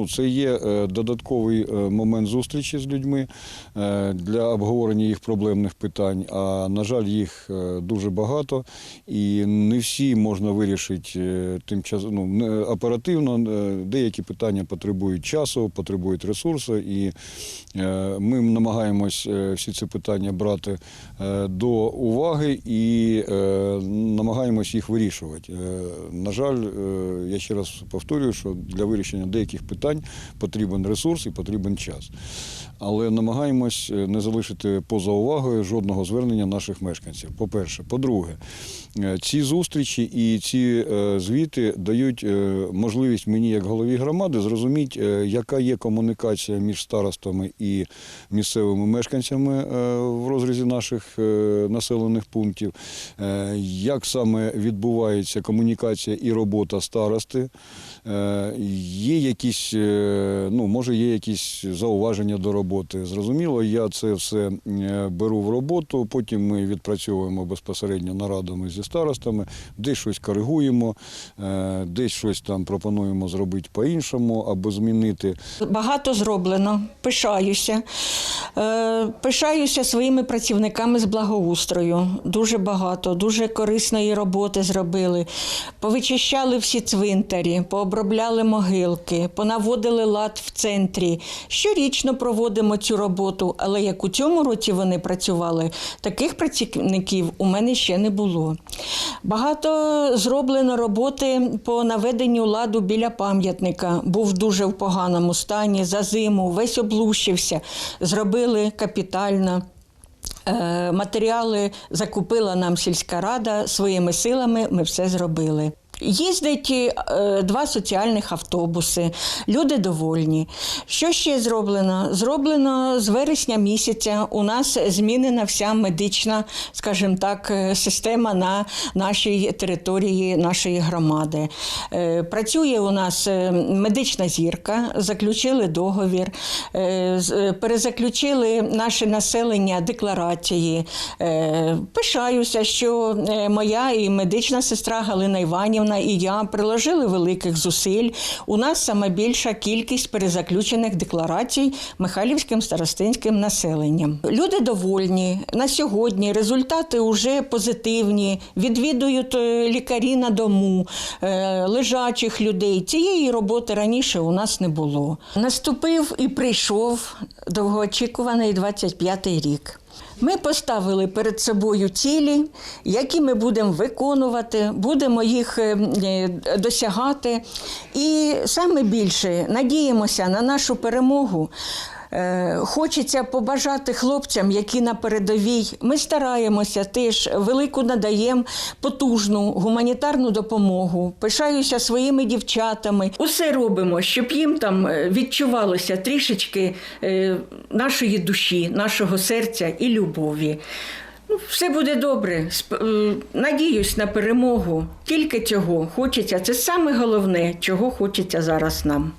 ну, це є е, додатковий е, момент зустрічі з людьми е, для обговорення їх проблемних питань. А на жаль, їх дуже багато, і не всі можна вирішити е, тимчасово ну, оперативно. Деякі питання потребують часу, потребують ресурсу, і ми намагаємось всі ці питання брати до уваги і намагаємось їх вирішувати. На жаль, я ще раз повторюю, що для вирішення деяких питань потрібен ресурс і потрібен час. Але намагаємось е, не залишити поза увагою жодного звернення наших мешканців. По-перше, по-друге, е, ці зустрічі і ці е, звіти дають можливість мені, як голові громади, зрозуміти, яка є комунікація між старостами і місцевими мешканцями в розрізі наших населених пунктів, як саме відбувається комунікація і робота старости. Є якісь, ну, може, є якісь зауваження до роботи. Зрозуміло, я це все е, беру в роботу, потім ми відпрацьовуємо безпосередньо нарадами зі старостами, десь щось коригуємо, е, десь щось там пропонуємо зробити по-іншому або змінити. Багато зроблено, пишаюся. Е, Пишаюся своїми працівниками з благоустрою. Дуже багато, дуже корисної роботи зробили. Повичищали всі цвинтарі, пообробляли могилки, понаводили лад в центрі. Щорічно проводимо цю роботу, але як у цьому році вони працювали, таких працівників у мене ще не було. Багато зроблено роботи по наведенню ладу біля пам'ятника. Був дуже в поганому стані за зиму, весь облущився. Зробили капітально. Е, Матеріали закупила нам сільська рада своїми силами. Ми все зробили. Їздять е, два соціальних автобуси, люди довольні. Що ще зроблено? Зроблено з вересня місяця. У нас змінена вся медична, скажімо так, е, система на нашій території нашої громади. Е, Працює у нас медична зірка, заключили договір, перезаключили наше населення декларації. Пишаюся, що моя і медична сестра Галина Іванівна і я приложили великих зусиль. У нас саме більша кількість перезаключених декларацій Михайлівським старостинським населенням. Люди довольні на сьогодні. Результати вже позитивні. Відвідують е, лікарі на дому, е, лежачих людей. Цієї роботи раніше у нас не було. Наступив і прийшов довгоочікуваний 25-й рік. Ми поставили перед собою цілі, які ми будемо виконувати, будемо їх е, е, досягати. І саме більше надіємося на нашу перемогу. Е, Хочеться побажати хлопцям, які на передовій. Ми стараємося теж велику надаємо потужну гуманітарну допомогу. Пишаюся своїми дівчатами. Усе робимо, щоб їм там е, відчувалося трішечки е, нашої душі, нашого серця і любові. Ну, все буде добре. Надіюсь на перемогу. Тільки цього хочеться. Це саме головне, чого хочеться зараз нам.